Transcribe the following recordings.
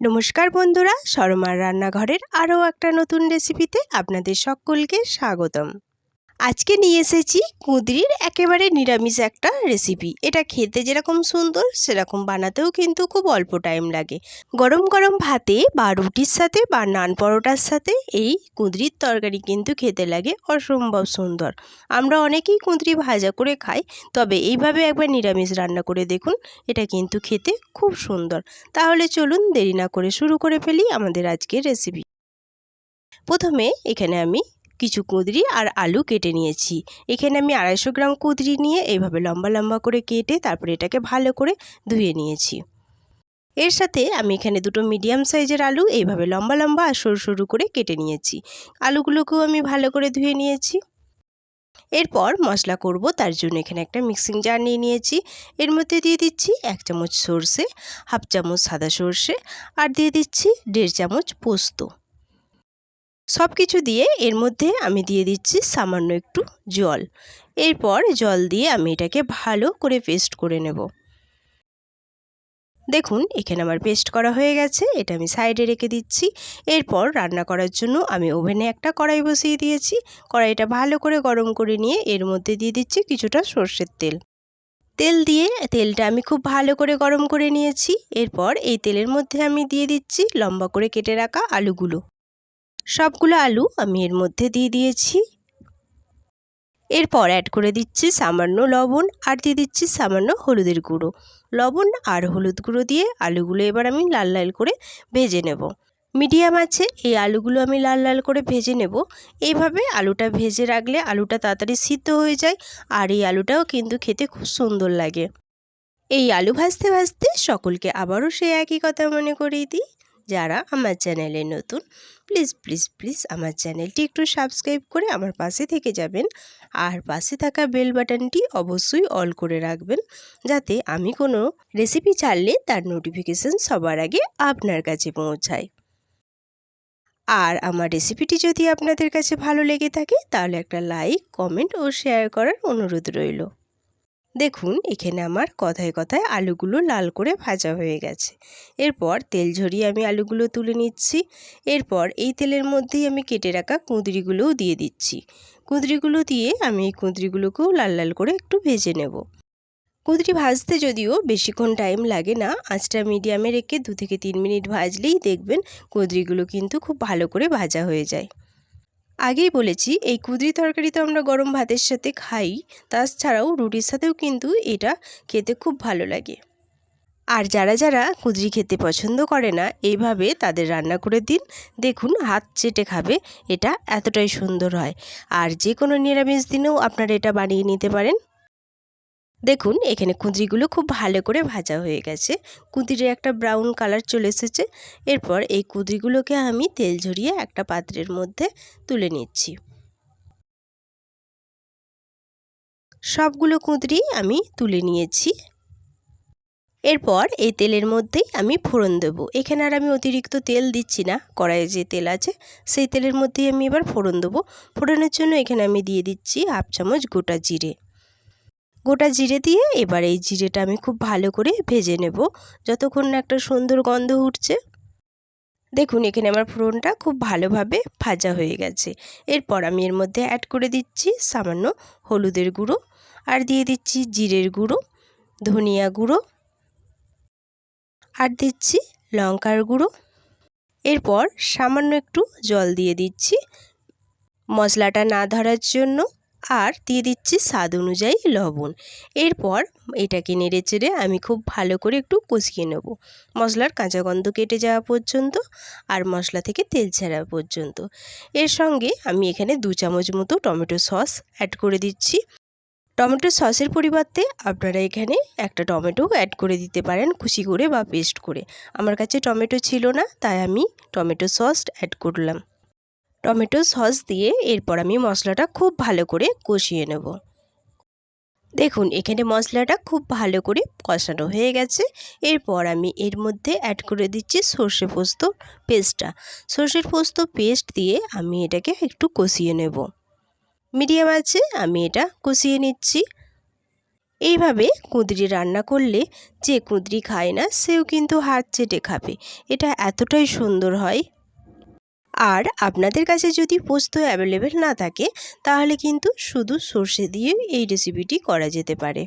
নমস্কার বন্ধুরা সরমার রান্নাঘরের আরও একটা নতুন রেসিপিতে আপনাদের সকলকে স্বাগতম। আজকে নিয়ে এসেছি কুঁদরির একেবারে নিরামিষ একটা রেসিপি এটা খেতে যেরকম সুন্দর, সেরকম বানাতেও কিন্তু খুব অল্প টাইম লাগে। গরম গরম ভাতে বা রুটির সাথে বা নান পরোটার সাথে এই কুঁদরির তরকারি কিন্তু খেতে লাগে অসম্ভব সুন্দর। আমরা অনেকেই কুঁদরি ভাজা করে খাই, তবে এইভাবে একবার নিরামিষ রান্না করে দেখুন, এটা কিন্তু খেতে খুব সুন্দর। তাহলে চলুন দেরি না করে শুরু করে ফেলি আমাদের আজকের রেসিপি প্রথমে এখানে আমি কিছু কুঁদরি আর আলু কেটে নিয়েছি। এখানে আমি আড়াইশো গ্রাম কুঁদরি নিয়ে এইভাবে লম্বা লম্বা করে কেটে তারপরে এটাকে ভালো করে ধুয়ে নিয়েছি। এর সাথে আমি এখানে দুটো মিডিয়াম সাইজের আলু এইভাবে লম্বা লম্বা আর সরু সরু করে কেটে নিয়েছি। আলুগুলোকেও আমি ভালো করে ধুয়ে নিয়েছি। এরপর মশলা করব, তার জন্য এখানে একটা মিক্সিং জার নিয়ে নিয়েছি। এর মধ্যে দিয়ে দিচ্ছি এক চামচ সর্ষে, হাফ চামচ সাদা সর্ষে আর দিয়ে দিচ্ছি দেড় চামচ পোস্ত। সব কিছু দিয়ে এর মধ্যে আমি দিয়ে দিচ্ছি সামান্য একটু জল। এরপর জল দিয়ে আমি এটাকে ভালো করে পেস্ট করে নেব। দেখুন, এখানে আমার পেস্ট করা হয়ে গেছে, এটা আমি সাইডে রেখে দিচ্ছি। এরপর রান্না করার জন্য আমি ওভেনে একটা কড়াই বসিয়ে দিয়েছি। কড়াইটা ভালো করে গরম করে নিয়ে এর মধ্যে দিয়ে দিচ্ছি কিছুটা সর্ষের তেল। তেল দিয়ে তেলটা আমি খুব ভালো করে গরম করে নিয়েছি। এরপর এই তেলের মধ্যে আমি দিয়ে দিচ্ছি লম্বা করে কেটে রাখা আলুগুলো। সবগুলো আলু আমি এর মধ্যে দিয়ে দিয়েছি। এরপর অ্যাড করে দিচ্ছি সামান্য লবণ আর দিয়ে দিচ্ছি সামান্য হলুদের গুঁড়ো। লবণ আর হলুদ গুঁড়ো দিয়ে আলুগুলো এবার আমি লাল লাল করে ভেজে নেব। মিডিয়াম আছে, এই আলুগুলো আমি লাল লাল করে ভেজে নেব। এইভাবে আলুটা ভেজে রাখলে আলুটা তাড়াতাড়ি সিদ্ধ হয়ে যায় আর এই আলুটাও কিন্তু খেতে খুব সুন্দর লাগে। এই আলু ভাজতে ভাজতে সকলকে আবারও সে একই কথা মনে করিয়ে দিই। যারা আমার চ্যানেলে নতুন প্লিজ প্লিজ প্লিজ আমার চ্যানেলটি একটু সাবস্ক্রাইব করে আমার পাশে থেকে যাবেন। আর পাশে থাকা বেল বাটনটি অবশ্যই অল করে রাখবেন। যাতে আমি কোনো রেসিপি ছাড়লে তার নোটিফিকেশান সবার আগে আপনার কাছে পৌঁছায়। আর আমার রেসিপিটি যদি আপনাদের কাছে ভালো লেগে থাকে, তাহলে একটা লাইক কমেন্ট ও শেয়ার করার অনুরোধ রইল। দেখুন, এখানে আমার কথায় কথায় আলুগুলো লাল করে ভাজা হয়ে গেছে। এরপর তেল ঝরিয়ে আমি আলুগুলো তুলে নিচ্ছি। এরপর এই তেলের মধ্যেই আমি কেটে রাখা কুঁদরিগুলোও দিয়ে দিচ্ছি। কুঁদরিগুলো দিয়ে আমি এই কুঁদরিগুলোকেও লাল লাল করে একটু ভেজে নেব। কুঁদরি ভাজতে যদিও বেশিক্ষণ টাইম লাগে না, আঁচটা মিডিয়ামে রেখে দু থেকে তিন মিনিট ভাজলেই দেখবেন কুঁদরিগুলো কিন্তু খুব ভালো করে ভাজা হয়ে যায়। আগেই বলেছি, এই কুদরি তরকারি তো আমরা গরম ভাতের সাথে খাই। তাছাড়াও রুটির সাথেও কিন্তু এটা খেতে খুব ভালো লাগে। আর যারা যারা কুদরি খেতে পছন্দ করে না এইভাবে তাদের রান্না করে দিন। দেখুন, হাত চেটে খাবে, এটা এতটাই সুন্দর হয়। আর যে কোনো নিরামিষ দিনেও আপনারা এটা বানিয়ে নিতে পারেন। দেখুন, এখানে কুঁদরিগুলো খুব ভালো করে ভাজা হয়ে গেছে। কুঁদরির একটা ব্রাউন কালার চলে এসেছে। এরপর এই কুঁদরিগুলোকে আমি তেল ঝরিয়ে একটা পাত্রের মধ্যে তুলে নিচ্ছি। সবগুলো কুঁদরি আমি তুলে নিয়েছি। এরপর এই তেলের মধ্যেই আমি ফোড়ন দেবো। এখানে আর আমি অতিরিক্ত তেল দিচ্ছি না, কড়াইয়ে যে তেল আছে, সেই তেলের মধ্যেই আমি এবার ফোড়ন দেবো। ফোড়নের জন্য এখানে আমি দিয়ে দিচ্ছি হাফ চামচ গোটা জিরে। গোটা জিরে দিয়ে এবার এই জিরেটা আমি খুব ভালো করে ভেজে নেব। যতক্ষণ না একটা সুন্দর গন্ধ উঠছে। দেখুন, এখানে আমার ফোড়নটা খুব ভালোভাবে ভাজা হয়ে গেছে। এরপর আমি এর মধ্যে অ্যাড করে দিচ্ছি সামান্য হলুদের গুঁড়ো আর দিয়ে দিচ্ছি জিরের গুঁড়ো, ধনিয়া গুঁড়ো আর দিচ্ছি লঙ্কার গুঁড়ো। এরপর সামান্য একটু জল দিয়ে দিচ্ছি। মশলাটা না ধরার জন্য আর দিয়ে দিচ্ছি স্বাদ অনুযায়ী লবণ। এরপর এটাকে নেড়ে চেড়ে আমি খুব ভালো করে একটু কষিয়ে নেব। মশলার কাঁচা গন্ধ কেটে যাওয়া পর্যন্ত আর মশলা থেকে তেল ছাড়া পর্যন্ত। এর সঙ্গে আমি এখানে দু চামচ মতো টমেটো সস অ্যাড করে দিচ্ছি। টমেটো সসের পরিবর্তে আপনারা এখানে একটা টমেটো অ্যাড করে দিতে পারেন খুশি করে বা পেস্ট করে। আমার কাছে টমেটো ছিল না, তাই আমি টমেটো সস অ্যাড করলাম। টমেটো সস দিয়ে এরপর আমি মশলাটা খুব ভালো করে কষিয়ে নেব। দেখুন, এখানে মশলাটা খুব ভালো করে কষানো হয়ে গেছে। এরপর আমি এর মধ্যে অ্যাড করে দিচ্ছি সর্ষে পোস্ত পেস্টটা সর্ষের পোস্ত পেস্ট দিয়ে আমি এটাকে একটু কষিয়ে নেব। মিডিয়াম আছে, আমি এটা কষিয়ে নিচ্ছি। এইভাবে কুঁদরি রান্না করলে যে কুঁদরি খায় না, সেও কিন্তু হাত চেটে খাবে। এটা এতটাই সুন্দর হয় আর আপনাদের কাছে যদি পোস্ত অ্যাভেলেবেল না থাকে, তাহলে কিন্তু শুধু সর্ষে দিয়েও এই রেসিপিটি করা যেতে পারে।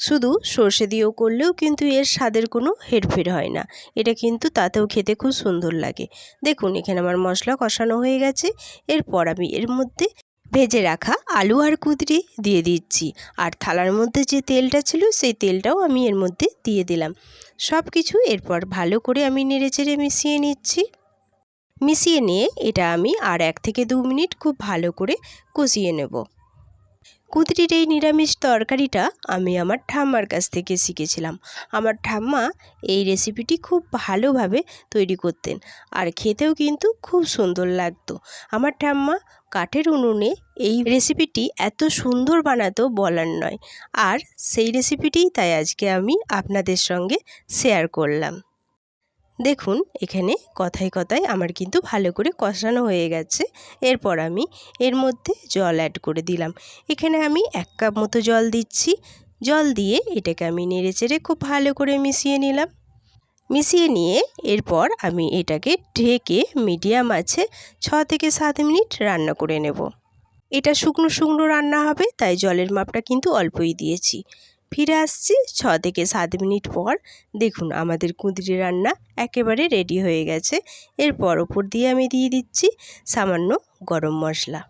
শুধু সর্ষে দিয়েও করলেও কিন্তু এর স্বাদের কোনো হেরফের হয় না। এটা কিন্তু তাতেও খেতে খুব সুন্দর লাগে। দেখুন, এখানে আমার মশলা কষানো হয়ে গেছে। এরপর আমি এর মধ্যে ভেজে রাখা আলু আর কুদরি দিয়ে দিচ্ছি। আর থালার মধ্যে যে তেলটা ছিল, সেই তেলটাও আমি এর মধ্যে দিয়ে দিলাম। সব কিছু এরপর ভালো করে আমি নেড়েচেড়ে মিশিয়ে নিচ্ছি। মিশিয়ে নিয়ে এটা আমি আর এক থেকে দু মিনিট খুব ভালো করে কষিয়ে নেব। কুঁদরির এই নিরামিষ তরকারিটা আমি আমার ঠাম্মার কাছ থেকে শিখেছিলাম। আমার ঠাম্মা এই রেসিপিটি খুব ভালোভাবে তৈরি করতেন আর খেতেও কিন্তু খুব সুন্দর লাগতো। আমার ঠাম্মা কাঠের উনুনে এই রেসিপিটি এত সুন্দর বানাতো বলার নয়। আর সেই রেসিপিটিই তাই আজকে আমি আপনাদের সঙ্গে শেয়ার করলাম। দেখুন, এখানে কথায় কথায় আমার কিন্তু ভালো করে কষানো হয়ে গেছে। এরপর আমি এর মধ্যে জল অ্যাড করে দিলাম। এখানে আমি এক কাপ মতো জল দিচ্ছি। জল দিয়ে এটাকে আমি নেড়েচেড়ে খুব ভালো করে মিশিয়ে নিলাম। মিশিয়ে নিয়ে এরপর আমি এটাকে ঢেকে মিডিয়াম আছে ছ থেকে সাত মিনিট রান্না করে নেব। এটা শুকনো শুকনো রান্না হবে, তাই জলের মাপটা কিন্তু অল্পই দিয়েছি। ফিরে আসছি ছ থেকে সাত মিনিট পর। দেখুন, আমাদের কুঁদরি রান্না একেবারে রেডি হয়ে গেছে। এরপর ওপর দিয়ে আমি দিয়ে দিচ্ছি সামান্য গরম মশলা।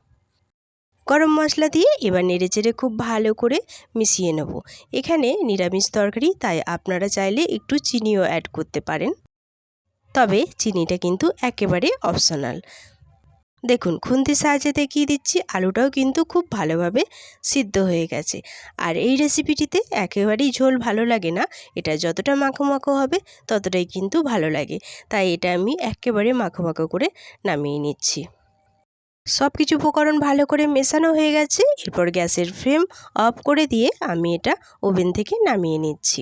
গরম মশলা দিয়ে এবার নেড়েচেড়ে খুব ভালো করে মিশিয়ে নেব। এখানে নিরামিষ তরকারি, তাই আপনারা চাইলে একটু চিনিও অ্যাড করতে পারেন। তবে চিনিটা কিন্তু একেবারে অপশনাল দেখুন, খুন্তির সাহায্যে দেখিয়ে দিচ্ছি, আলুটাও কিন্তু খুব ভালোভাবে সিদ্ধ হয়ে গেছে। আর এই রেসিপিটিতে একেবারেই ঝোল ভালো লাগে না। এটা যতটা মাখো মাখো হবে, ততটাই কিন্তু ভালো লাগে। তাই এটা আমি একেবারে মাখো মাখো করে নামিয়ে নিচ্ছি। সব কিছু উপকরণ ভালো করে মেশানো হয়ে গেছে। এরপর গ্যাসের ফ্লেম অফ করে দিয়ে আমি এটা ওভেন থেকে নামিয়ে নিচ্ছি।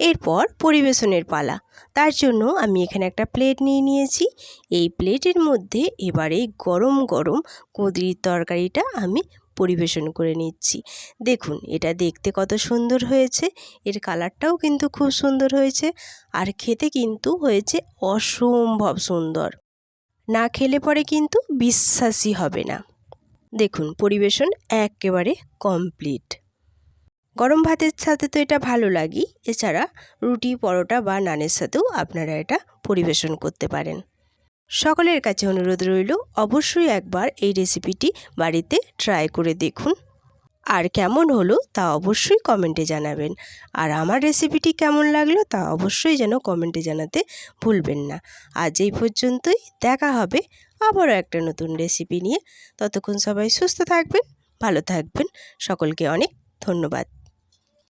এরপর পরিবেশনের পালা। তার জন্য আমি এখানে একটা প্লেট নিয়ে নিয়েছি। এই প্লেটের মধ্যে এবারে গরম গরম কুঁদরির তরকারিটা আমি পরিবেশন করে নিচ্ছি। দেখুন, এটা দেখতে কত সুন্দর হয়েছে। এর কালারটাও কিন্তু খুব সুন্দর হয়েছে আর খেতে কিন্তু হয়েছে অসম্ভব সুন্দর। না খেলে পরে কিন্তু বিশ্বাসই হবে না। দেখুন, পরিবেশন একেবারে কমপ্লিট গরম ভাতের সাথে তো এটা ভালো লাগেই। এছাড়া রুটি, পরোটা বা নানের সাথেও আপনারা এটা পরিবেশন করতে পারেন। সকলের কাছে অনুরোধ রইল, অবশ্যই একবার এই রেসিপিটি বাড়িতে ট্রাই করে দেখুন। আর কেমন হলো তা অবশ্যই কমেন্টে জানাবেন। আর আমার রেসিপিটি কেমন লাগল তা অবশ্যই যেন কমেন্টে জানাতে ভুলবেন না। আজ এই পর্যন্তই, দেখা হবে আবারও একটা নতুন রেসিপি নিয়ে। ততক্ষণ সবাই সুস্থ থাকবেন, ভালো থাকবেন। সকলকে অনেক ধন্যবাদ।